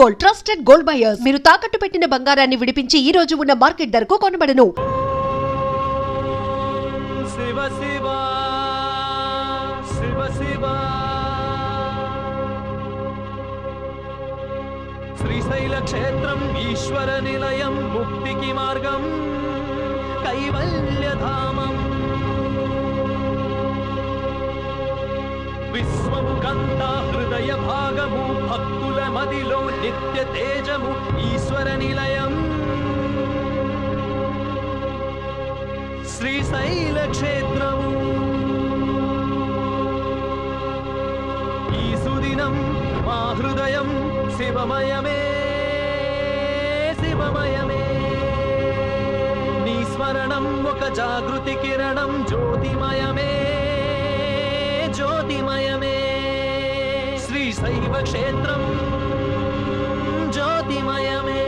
Gold trusted gold buyers మీరు తాకట్టు పెట్టిన బంగారాన్ని విడిపించి ఈ రోజు ఉన్న మార్కెట్ ధరకు కొనబడను. శివ శివ శివ శివ. శ్రీశైల క్షేత్రం ఈశ్వర నిలయం ముక్తికి మార్గం కైవల్యధామం ఇదంతా హృదయ భాగము భక్తుల మదిలో నిత్య తేజము ఈశ్వర నిలయం. శ్రీశైల క్షేత్రము. ఈ సుదినం మా హృదయం శివమయమే శివమయమే. నీ స్మరణం ఒక జాగృతి కిరణం జ్యోతిమయమే. శ్రీశైవ క్షేత్రం జ్యోతిమయమే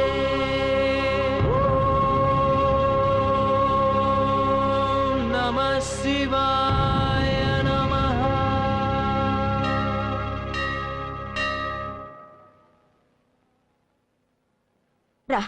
ఓం నమః శివాయ నమః రా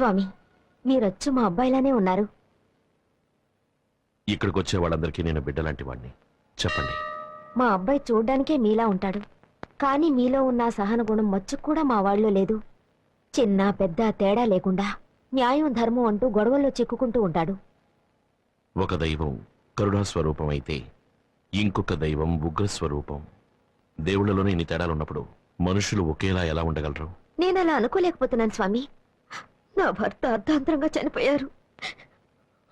స్వామి మీరొచ్చు మా అబ్బాయిలానే ఉన్నారు. ఇక్కడికి వచ్చే వాళ్ళందరికీ నేను బిడ్డలాంటి వాడిని చెప్పండి. మా అబ్బాయి చూడ్డానికే మీలా ఉంటాడు. కానీ మీలో ఉన్న సహన గుణం మచ్చుకు కూడా మా వాళ్ళలో లేదు. చిన్న పెద్ద తేడా లేకుండా న్యాయం ధర్మం అంటూ గొడవల్లో చిక్కుకుంటూ ఉంటాడు. ఒక దైవం కరుణా స్వరూపం అయితే ఇంకొక దైవం ఉగ్రస్వరూపం. దేవుళ్ళలోనే ఇన్ని తేడాలున్నప్పుడు మనుషులు ఒకేలా ఎలా ఉండగలరు? నేను అలా అనుకోలేకపోతున్నాను స్వామి. నా భర్త అర్ధాంతరంగా చనిపోయారు.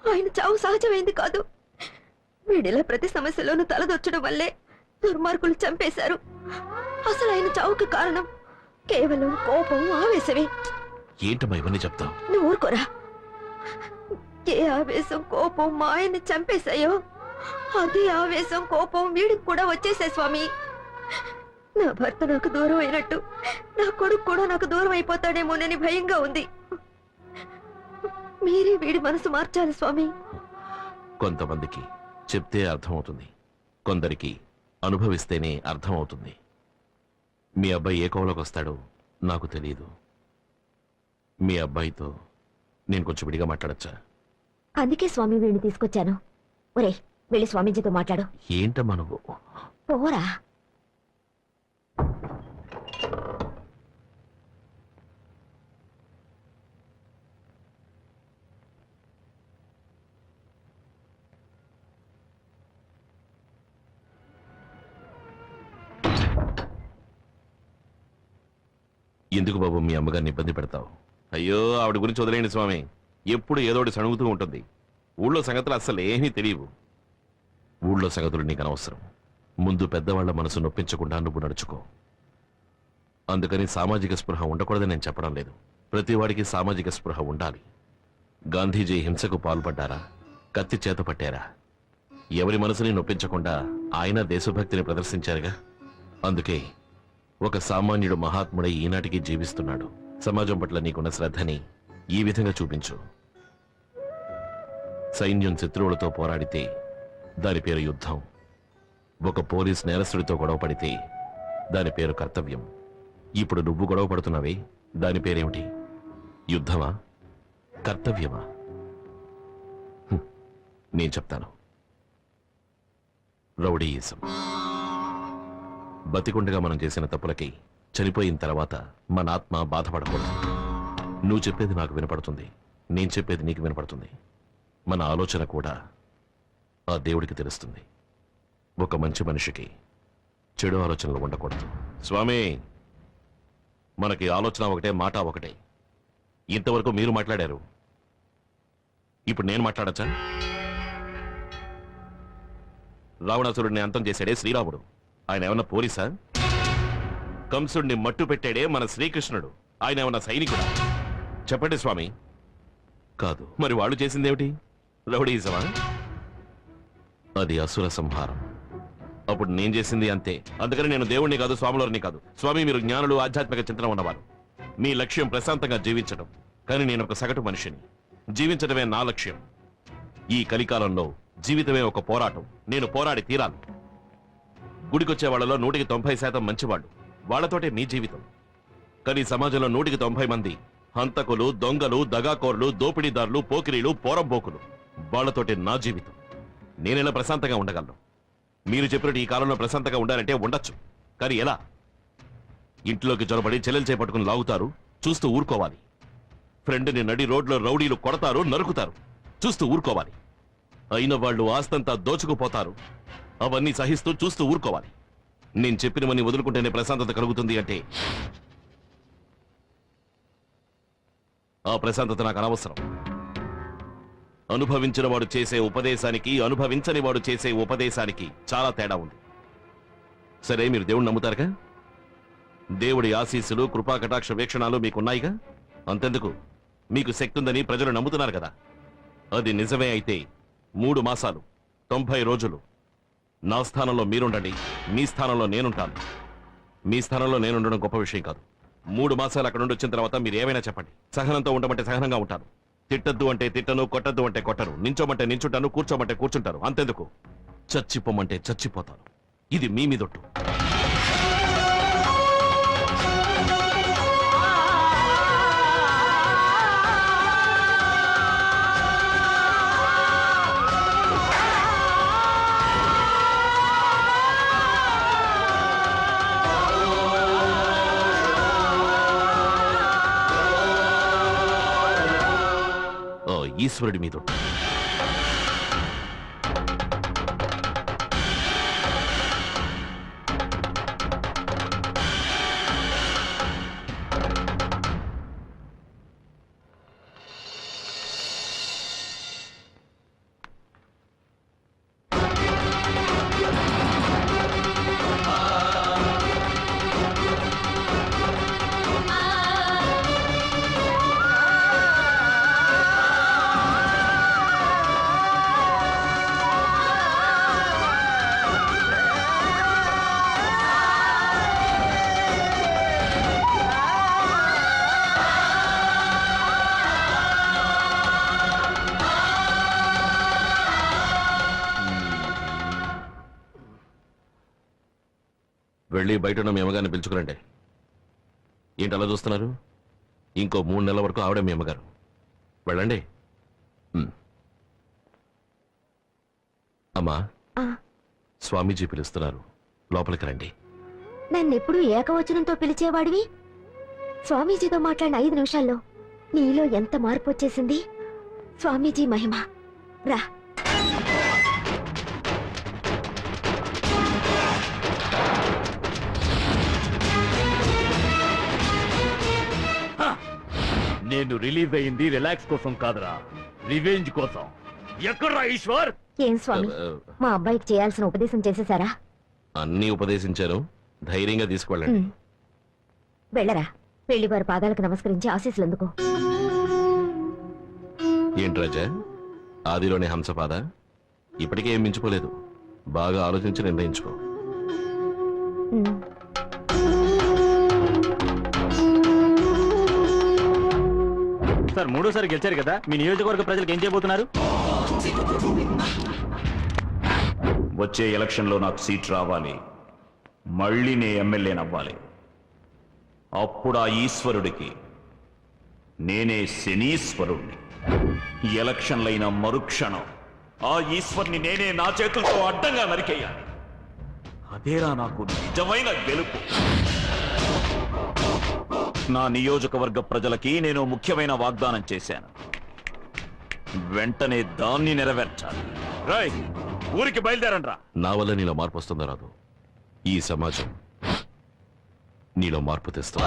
ఆయన చావు సహజమైంది కాదు. వీడిలా ప్రతి సమస్యలోనూ తలదొచ్చడం వల్లే దుర్మార్గులు చంపేశారు. అసలు ఆయన చావుకి కారణం కేవలం కోపం ఆవేశమే. ఏంటమ్మా ఇవన్నీ చెప్తావు? నువ్వు ఊరుకోరా. ఏ ఆవేశం కోపం మా ఆయన్ని చంపేశాయో అదే ఆవేశం కోపం వీడికి కూడా వచ్చేసాయి స్వామి. నా భర్త నాకు దూరం అయినట్టు నా కొడుకు కూడా నాకు దూరం అయిపోతాడేమోనని భయంగా ఉంది. మీరే వీడి మనసు మార్చాలి స్వామి. కొంతమందికి చెప్తే అర్థమవుతుంది. కొందరికి అనుభవిస్తేనే అర్థమవుతుంది. మీ అబ్బాయి ఏ కోవలోకి వస్తాడో నాకు తెలియదు. మీ అబ్బాయితో నేను కొంచెం విడిగా మాట్లాడచ్చా? అందుకే స్వామి వీడిని తీసుకొచ్చాను. ఒరే వెళ్ళి స్వామీజీతో మాట్లాడు. ఏంటమ్మా నువ్వు? పోరా. ఎందుకు బాబు మీ అమ్మగారిని ఇబ్బంది పెడతావు? అయ్యో ఆవిడ గురించి వదిలేయండి స్వామి. ఎప్పుడు ఏదో ఒకటి సణుగుతూ ఉంటుంది. ఊళ్ళో సంగతులు అస్సలు ఏమీ తెలియవు. ఊళ్ళో సంగతులు నీకు అనవసరం. ముందు పెద్దవాళ్ళ మనసు నొప్పించకుండా నువ్వు నడుచుకో. అందుకని సామాజిక స్పృహ ఉండకూడదని నేను చెప్పడం లేదు. ప్రతివాడికి సామాజిక స్పృహ ఉండాలి. గాంధీజీ హింసకు పాల్పడ్డారా? కత్తి చేత పట్టారా? ఎవరి మనసుని నొప్పించకుండా ఆయన దేశభక్తిని ప్రదర్శించారుగా? అందుకే ఒక సామాన్యుడు మహాత్ముడై ఈనాటికి జీవిస్తున్నాడు. సమాజం పట్ల నీకున్న శ్రద్ధని ఈ విధంగా చూపించు. సైన్యం శత్రువులతో పోరాడితే దాని పేరు యుద్ధం. ఒక పోలీస్ నేరస్తుడితో గొడవ పడితే దాని పేరు కర్తవ్యం. ఇప్పుడు నువ్వు గొడవ పడుతున్నావే దాని పేరేమిటి? యుద్ధమా? కర్తవ్యమా? నేను చెప్తాను. రౌడీయిజం. బతికుండగా మనం చేసిన తప్పులకి చనిపోయిన తర్వాత మన ఆత్మ బాధపడకూడదు. నువ్వు చెప్పేది నాకు వినపడుతుంది. నేను చెప్పేది నీకు వినపడుతుంది. మన ఆలోచన కూడా ఆ దేవుడికి తెలుస్తుంది. ఒక మంచి మనిషికి చెడు ఆలోచనలు ఉండకూడదు. స్వామి మనకి ఆలోచన ఒకటే మాట ఒకటే. ఇంతవరకు మీరు మాట్లాడారు. ఇప్పుడు నేను మాట్లాడచ్చా? రావణాసురుడిని అంతం చేశాడే శ్రీరాముడు. ఆయన ఏమన్నా పోలీసా? కంసుడిని మట్టు పెట్టాడే మన శ్రీకృష్ణుడు. ఆయన ఏమన్నా సైనికుడా? చెప్పండి స్వామి. కాదు. మరి వాళ్ళు చేసిందేమిటి? రౌడీజమా? అది అసుర సంహారం. అప్పుడు నేను చేసింది అంతే. అందుకని నేను దేవుణ్ణి కాదు స్వాములని కాదు. స్వామి మీరు జ్ఞానులు ఆధ్యాత్మిక చింతన ఉన్నవారు. మీ లక్ష్యం ప్రశాంతంగా జీవించడం కానీ నేను ఒక సగటు మనిషిని. జీవించడమే నా లక్ష్యం. ఈ కలికాలంలో జీవితమే ఒక పోరాటం. నేను పోరాడి తీరాలి. గుడికొచ్చే వాళ్ళలో నూటికి తొంభై శాతం మంచివాళ్ళు. వాళ్ళతోటే మీ జీవితం. కానీ సమాజంలో నూటికి తొంభై మంది హంతకులు దొంగలు దగాకోర్లు దోపిడీదారులు పోకిరీలు పోరంపోకులు. వాళ్ళతోటే నా జీవితం. నేనెలా ప్రశాంతంగా ఉండగలను? మీరు చెప్పినట్టు ఈ కాలంలో ప్రశాంతంగా ఉండాలంటే ఉండొచ్చు. కానీ ఎలా? ఇంట్లోకి జొరబడి చెల్లెలు చేపట్టుకుని లాగుతారు చూస్తూ ఊరుకోవాలి. ఫ్రెండ్ని నడి రోడ్లో రౌడీలు కొడతారు నరుకుతారు చూస్తూ ఊరుకోవాలి. అయిన వాళ్ళు ఆస్తంతా దోచుకుపోతారు. అవన్నీ సహిస్తూ చూస్తూ ఊరుకోవాలి. నేను చెప్పినవన్నీ వదులుకుంటేనే ప్రశాంతత కలుగుతుంది అంటే ఆ ప్రశాంతత నాకు అనవసరం. అనుభవించిన వాడు చేసే ఉపదేశానికి అనుభవించని వాడు చేసే ఉపదేశానికి చాలా తేడా ఉంది. సరే మీరు దేవుణ్ణి నమ్ముతారుగా? దేవుడి ఆశీస్సులు కృపాకటాక్ష వీక్షణాలు మీకున్నాయిగా? అంతెందుకు? మీకు శక్తి ఉందని ప్రజలు నమ్ముతున్నారు కదా. అది నిజమే అయితే మూడు మాసాలు తొంభై రోజులు. నా స్థానంలో మీరుండండి. మీ స్థానంలో నేనుంటాను. మీ స్థానంలో నేనుండడం గొప్ప విషయం కాదు. మూడు మాసాలు అక్కడ నుండి వచ్చిన తర్వాత మీరు ఏమైనా చెప్పండి. సహనంతో ఉండమంటే సహనంగా ఉంటాను. తిట్టద్దు అంటే తిట్టను కొట్టద్దు అంటే కొట్టను. నించోమంటే నించుంటాను కూర్చోమంటే కూర్చుంటారు అంతెందుకు? చచ్చిపోమంటే చచ్చిపోతాను. ఇది మీ మీదొట్టు. ఈశ్వరుడి మీదొట్టు వెళ్ళి బయట ఉన్న మీ అమ్మగారిని పిలుచుకురండి. ఏంటి అలా చూస్తున్నారు? ఇంకో మూడు నెలల వరకు ఆవిడ మీ అమ్మగారు. వెళ్ళండి. అమ్మా ఆ, స్వామీజీ పిలుస్తున్నారు. లోపలికి రండి. నన్నెప్పుడు ఏకవచనంతో పిలిచేవాడివి? స్వామీజీతో మాట్లాడిన ఐదు నిమిషాల్లో నీలో ఎంత మార్పు వచ్చేసింది? స్వామీజీ మహిమ. రా. నేను రిలీజ్ అయింది రిలాక్స్ కోసం కాదురా. రివెంజ్ కోసం. ఎక్కడ్రా ఈశ్వర్? ఏం స్వామి? ఆ, మా అబ్బాయికి చేయాల్సిన ఉపదేశం చేసేసారా అన్నీ ఉపదేశించారు. ధైర్యంగా తీసుకువెళ్ళండి. వెళ్ళరా. పెళ్ళి వారి పాదాలకు నమస్కరించి ఆశీస్సులు అందుకో ఏంటి రాజా? ఆదిలోని హంసపాద? ఇప్పటికే ఏం మించిపోలేదు. బాగా ఆలోచించి నిర్ణయించుకో. సార్ మూడోసారి గెలిచారు కదా. మీ నియోజకవర్గ ప్రజలకు ఏం చేయబోతున్నారు? వచ్చే ఎలక్షన్లో నాకు సీట్ రావాలి. మళ్ళీ నే ఎమ్మెల్యేనవ్వాలి అప్పుడు ఆ ఈశ్వరుడికి నేనే శనీశ్వరుణ్ణి. ఎలక్షన్లైన మరుక్షణం ఆ ఈశ్వర్ని నేనే నా చేతులతో అడ్డంగా నరికేయాలి. అదేరా నాకు నిజమైన గెలుపు. నా నియోజకవర్గ ప్రజలకి నేను ముఖ్యమైన వాగ్దానం చేశాను. వెంటనే దాన్ని నెరవేర్చాలి. రాయ్ ఊరికి బయలుదేరండ్రా. నా వల్ల నీలో మార్పు వస్తుందో రాదు ఈ సమాజం నీలో మార్పు తెస్తుంది.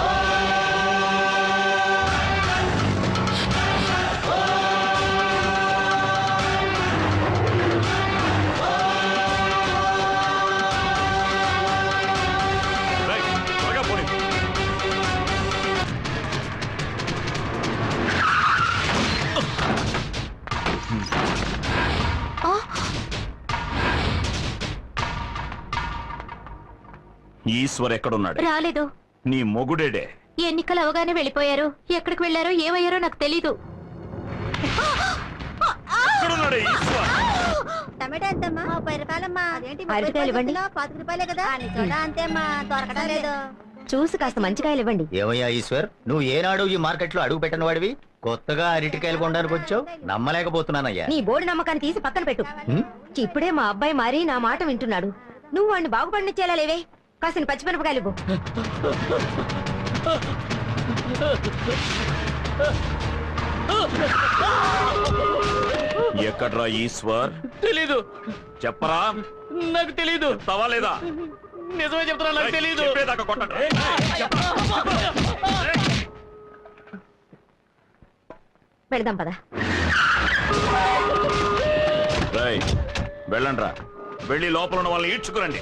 ఈశ్వర్ ఎక్కడున్నాడు? రాలేదు. నీ మొగుడేడే. ఎన్నికలు అవగానే వెళ్ళిపోయారు. ఎక్కడికి వెళ్ళారో ఏమయ్యారో నాకు తెలీదు. ఎక్కడున్నాడు ఈశ్వర్? టమాటా ఎంతమ్మా? ముప్పై రూపాయలమ్మా. అదేంటి ముప్పై అరటికాయలు ఇవ్వండి. రూపాయలు పాతిక రూపాయలే కదా. నీ చోట అంతేమ్మా దొరకడం లేదు. చూసి కాస్త మంచి కాయలు ఇవ్వండి. ఏమయ్యా ఈశ్వర్? నువ్వు ఏనాడు ఈ మార్కెట్లో అడుగు పెట్టిన వాడివి? కొత్తగా అరటికాయలు కొనడానికి వచ్చావు? నమ్మలేకపోతున్నానయ్యా. నీ బోర్డు నమ్మకాన్ని తీసి పక్కన పెట్టు? ఇప్పుడే మా అబ్బాయి మారి నా మాట వింటున్నాడు. నువ్వు వాడిని బాగుపడినిచ్చేలా లేవే. కాసిన పచ్చిమిరపకాయలు ఇవ్వు. ఎక్కడ్రా ఈశ్వర్? తెలీదు. చెప్పరా? నాకు తెలీదు. తవా లేదా? నిజమే చెప్తున్నా నాకు తెలీదు. చెప్పేదాకా కొట్టండి. పెడదాం పదా. రేయ్, వెళ్ళండ్రా. వెళ్ళి లోపల ఉన్న వాళ్ళని ఈడ్చుకురండి.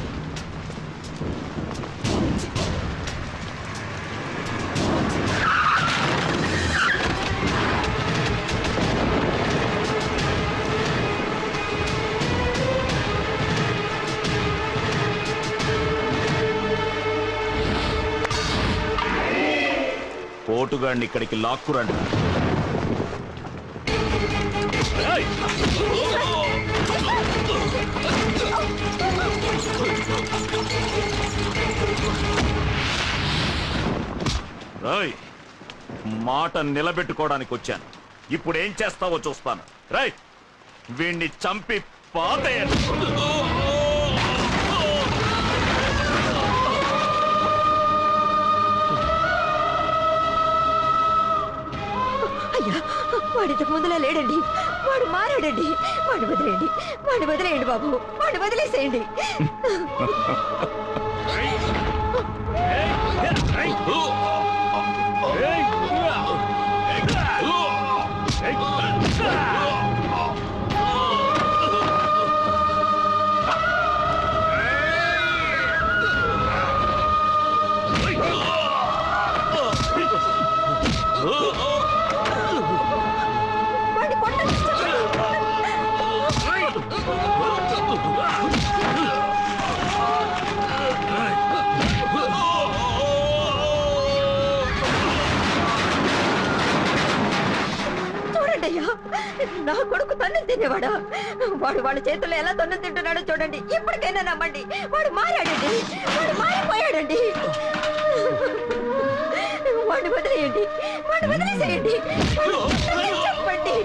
పోటుగాడిని ఇక్కడికి లాక్కురండి. రాయ్ మాట నిలబెట్టుకోవడానికి వచ్చాను. ఇప్పుడు ఏం చేస్తావో చూస్తాను. రై వీణ్ణి చంపి పాతేయండి. వాడి ఇంతకు ముందులా లేడండి. వాడు మారాడండి. వాడిని వదిలేయండి. వాడిని వదిలేయండి బాబు. వాడిని వదిలేసేయండి. వాడు వాళ్ళ చేతుల్లో ఎలా దొన్న తింటున్నాడో చూడండి. ఇప్పటికైనా నమ్మండి. వాడు మారాడండి. వాడు మారిపోయాడండి. వాడు వదిలేయండి. వాడు వదిలేసేయండి. చెప్పండి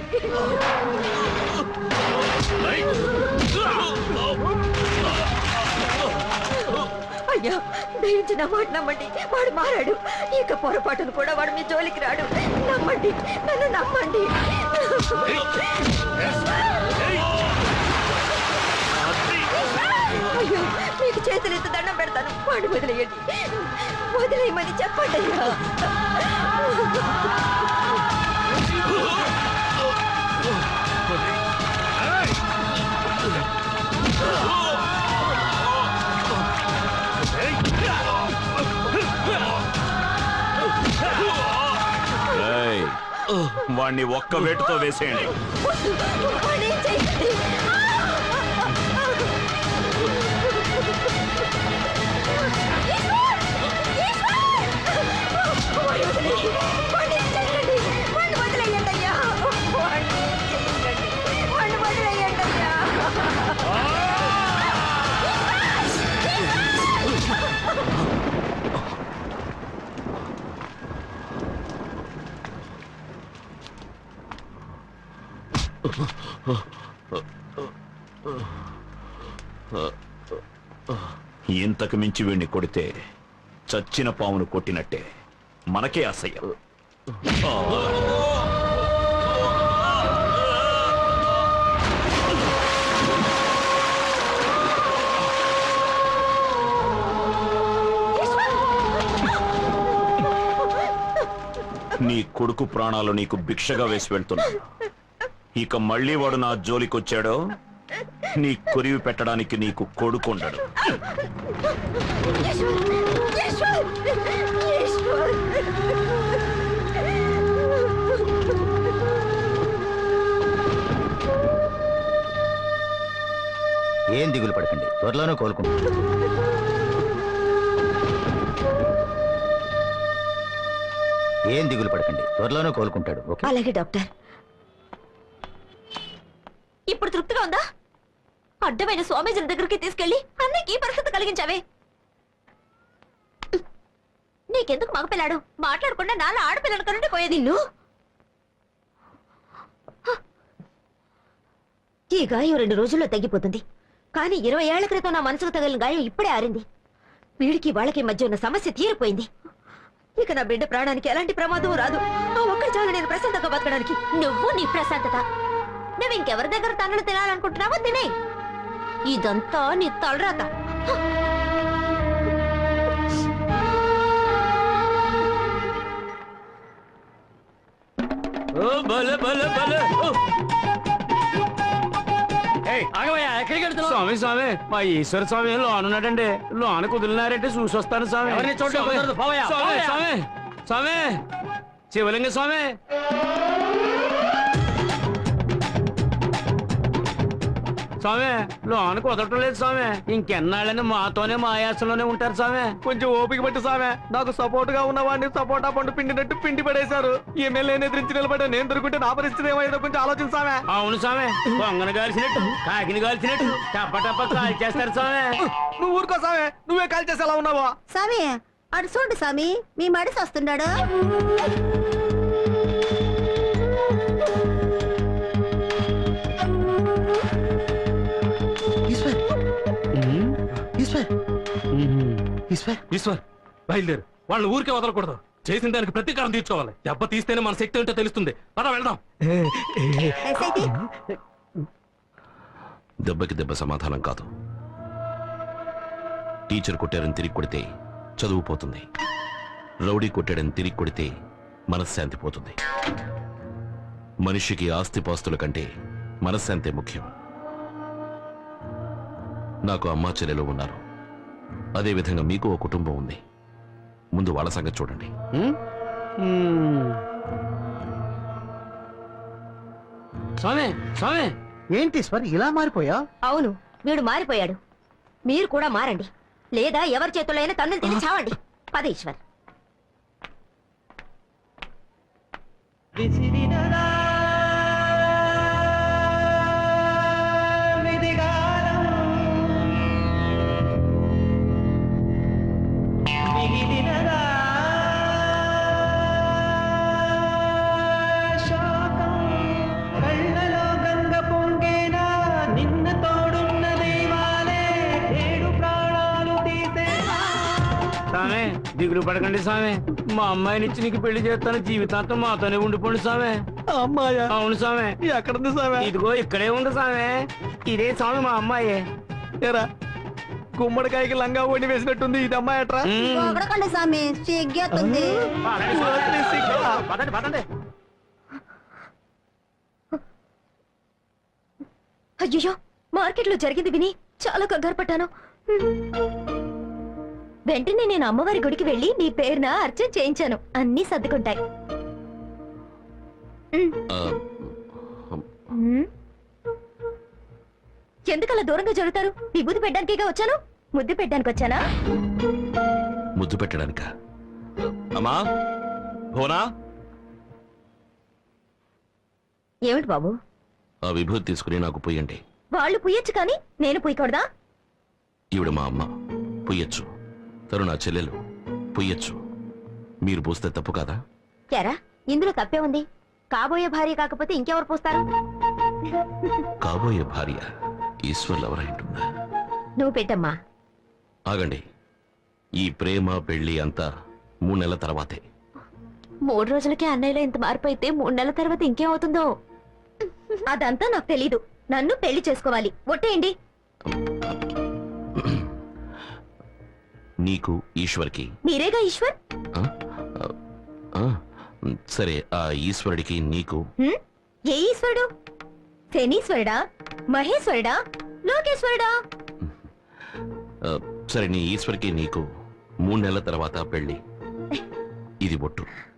అయ్యా దయించి నా మాట నమ్మండి. వాడు మారాడు. ఇక పొరపాటును కూడా వాడు మీ జోలికి రాడు. నమ్మండి. నన్ను నమ్మండి. అయ్యో మీకు చేతులు ఎత్తి దండం పెడతాను. వాడు వదిలేయండి. వదిలేయమని చెప్పండి అయ్యా. వాణ్ణి ఒక్క వేటుతో వేసేయండి. ఇంతకు మించి వీణ్ణి కొడితే చచ్చిన పామును కొట్టినట్టే. మనకే అసహ్యం. నీ కొడుకు ప్రాణాలు నీకు భిక్షగా వేసి వెళ్తున్నా. ఇక మళ్ళీ వాడు నా జోలికొచ్చాడో నీ కొరివి పెట్టడానికి నీకు కొడుకుండడు! ఏం దిగులు పడకండి త్వరలోనే కోలుకుంటాం. ఏం దిగులు పడకండి త్వరలోనే కోలుకుంటాడు ఓకే? అలాగే డాక్టర్. అడ్డమైన స్వామీజీల దగ్గరికి తీసుకెళ్ళి అన్నకి ఈ పరిస్థితి కలిగించావే. నీకెందుకు మగపిల్లాడు? మాట్లాడకుండా నాలా ఆడపిల్లలు కనుండి పోయేది నిన్ను. ఈ గాయం రెండు రోజుల్లో తగ్గిపోతుంది. కానీ ఇరవై ఏళ్ళ క్రితం నా మనసుకు తగిలిన గాయం ఇప్పుడే ఆరింది. వీడికి వాళ్ళకి మధ్య ఉన్న సమస్య తీరిపోయింది. ఇక నా బిడ్డ ప్రాణానికి ఎలాంటి ప్రమాదం రాదు. ఆ ఒక్కడి చాలు నేను ప్రశాంతంగా బతకడానికి. నువ్వు నీ ప్రశాంతత. నువ్వు ఇంకెవరి దగ్గర తనలు తినాలనుకుంటున్నావో తినే. ఇదంతా నీ తలరాత. స్వామి స్వామి మా ఈశ్వర స్వామి లోన్ ఉన్నాడండి. లోన కుదిలినారంటే? చూసి వస్తాను స్వామి. స్వామి స్వామి. శివలింగ స్వామి. స్వామి లోన కుదరటం లేదు స్వామి. ఇంకెన్నాళ్ళని మాతోనే మా ఆయాసంలోనే ఉంటారు స్వామి. కొంచెం ఓపిక పట్టి స్వామి. నాకు సపోర్ట్గా ఉన్న వాడిని సపోర్టా పండు పిండినట్టు పిండి పడేశారు. ఎమ్మెల్యేని ఎదిరించి నిలబడి నేను దొరుకుంటే నా పరిస్థితి ఏమైందో కొంచెం ఆలోచించామే అవును స్వామి. కొంగను కాల్చినట్టు కాకిని కాల్చినట్టు టప్ప టప్ప కాల్ చేస్తారు స్వామి. నువ్వు ఊరుకో స్వామి. నువ్వే కాల్ చేసి ఎలా ఉన్నావా. స్వామి అడు చూడు స్వామి మీ మడిసి వస్తున్నాడు. ఈశ్వర్. బయలుదేరు. వాళ్ళని ఊరికే వదలకూడదు. చేసిన దానికి ప్రతీకారం తీర్చుకోవాలి. దెబ్బ తీస్తేనే మన శక్తి ఏంటో తెలుస్తుంది. పద వెళ్దాం. దెబ్బకి దెబ్బ సమాధానం కాదు. టీచర్ కొట్టారని తిరిగి కొడితే చదువు పోతుంది. రౌడీ కొట్టాడని తిరిగి కొడితే మనశ్శాంతి పోతుంది. మనిషికి ఆస్తిపాస్తుల కంటే మనశ్శాంతే ముఖ్యం. నాకు అమ్మా చెల్లెలు ఉన్నారు. అదేవిధంగా మీకు ఓ కుటుంబం ఉంది. ముందు వాళ్ళ సంగతి చూడండి. స్వామి స్వామి! ఏంటి స్వర్ ఇలా మారిపోయా? అవును వీడు మారిపోయాడు. మీరు కూడా మారండి. లేదా ఎవరి చేతుల్లో అయినా తన్నులు తిని చావండి. పద ఈశ్వర్. దిగులు పడకండి స్వామి మా అమ్మాయిని ఇచ్చి నీకు పెళ్ళి చేస్తాను జీవితాంతం మాతోనే ఉండిపోండి స్వామి అమ్మాయ? అవును స్వామి ఎక్కడుంది స్వామి ఇదిగో ఇక్కడే ఉంది స్వామి ఇదే స్వామి మా అమ్మాయి. ఎరా గుమ్మడికాయకి లంగా ఓడి వేసినట్టుంది ఇది అమ్మాయి అట్రా పొగడకండి స్వామి సిగ్గేస్తుంది పదండి పదండి. అయ్యో మార్కెట్లో జరిగింది విని చాలా కంగారు పడ్డాను. వెంటనే నేను అమ్మవారి గుడికి వెళ్ళి నీ పేరున అర్చన చేయించాను. అన్నీ సర్దుకుంటాయి. ఉమ్. ఎందుకలా దూరంగా జరుగుతారు? విభూతి పెట్టడానికిగా వచ్చాను? ముద్దు పెట్టడానికి వచ్చానా? ముద్దు పెట్టడానిక? అమ్మా? ఏమిటి బాబు? ఆ విభూతి తీసుకుని నాకు పొయ్యండి. వాళ్ళు పుయ్యొచ్చు కానీ నేను పుయ్యకూడదా? ఈవిడ మా అమ్మ. పొయ్యొచ్చు. తను నా చెల్లెలు. పొయ్యొచ్చు. మీరు పూస్తే తప్పు కాదా? ఎరా ఇందులో తప్పే ఉంది. కాబోయే భార్య కాకపోతే ఇంకెవరు పోస్తారు? కాబోయే భార్య ఈశ్వర్లు ఎవరై ఉంటుందా? నువ్వు పెట్టమ్మా. ఆగండి. ఈ ప్రేమ పెళ్ళి అంతా మూడు నెలల తర్వాతే. మూడు రోజులకే అన్నయ్యలో ఇంత మార్పు అయితే మూడు నెలల తర్వాత ఇంకేమవుతుందో? అదంతా నాకు తెలీదు. నన్ను పెళ్ళి చేసుకోవాలి. ఒట్టేయండి. నీకు ఈశ్వర్కి. మీరేగా ఈశ్వర్? ఆ? ఆ, సరే ఆ ఈశ్వరుడికి నీకు. హ్మ్? ఏ ఈశ్వరుడు? శనీశ్వరుడా? మహేశ్వరుడా? లోకేశ్వరుడా? ఆ, సరే నీ ఈశ్వరికి నీకు మూడు నెలల తర్వాత పెళ్ళి ఇది బొట్టు